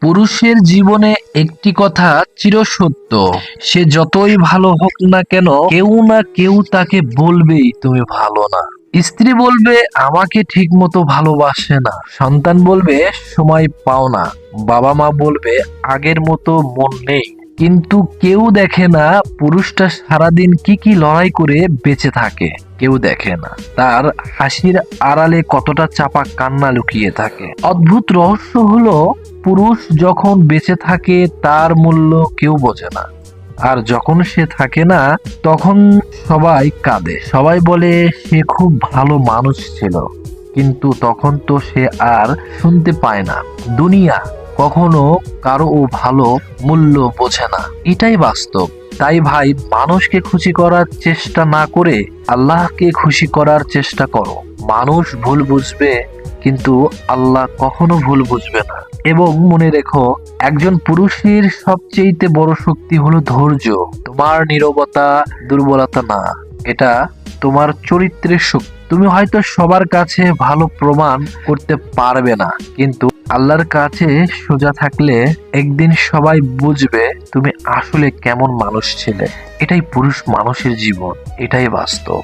পুরুষের জীবনে একটি কথা চিরসত্য। সে যতই ভালো হোক না কেন, কেউ না কেউ তাকে বলবেই, তুমি ভালো না। স্ত্রী বলবে, আমাকে ঠিক মতো ভালোবাসে না। সন্তান বলবে, সময় পাও না। বাবা মা বলবে, আগের মতো মন নেই। কিন্তু কেউ দেখে না পুরুষটা সারাদিন কি কি লড়াই করে বেঁচে থাকে। কেউ দেখে না। তার হাসির আড়ালে কতটা চাপা কান্না লুকিয়ে থাকে। অদ্ভুত রহস্য হলো, পুরুষ যখন বেঁচে থাকে, তার মূল্য কেউ বোঝে না। আর যখন সে থাকে না, তখন সবাই কাঁদে। সবাই বলে, সে খুব ভালো মানুষ ছিল। কিন্তু তখন তো সে আর শুনতে পায় না। দুনিয়া কখনো কারও ও ভালো মূল্য বোঝে না। এটাই বাস্তব। তাই ভাই, মানুষকে খুশি করার চেষ্টা না করে আল্লাহকে খুশি করার চেষ্টা করো। মানুষ ভুল বুঝবে, কিন্তু আল্লাহ কখনো ভুল বুঝবে না। এবং মনে রেখো, একজন পুরুষের সবচেয়েতে বড় শক্তি হলো ধৈর্য। তোমার নীরবতা, দুর্বলতা না। এটা তোমার চরিত্রের শক্তি তুমি হয়তো সবার কাছে ভালো প্রমাণ করতে পারবে না, কিন্তু আল্লাহর কাছে সোজা থাকলে একদিন সবাই বুঝবে তুমি আসলে কেমন মানুষ ছিলে। এটাই পুরুষ মানুষের জীবন, এটাই বাস্তব।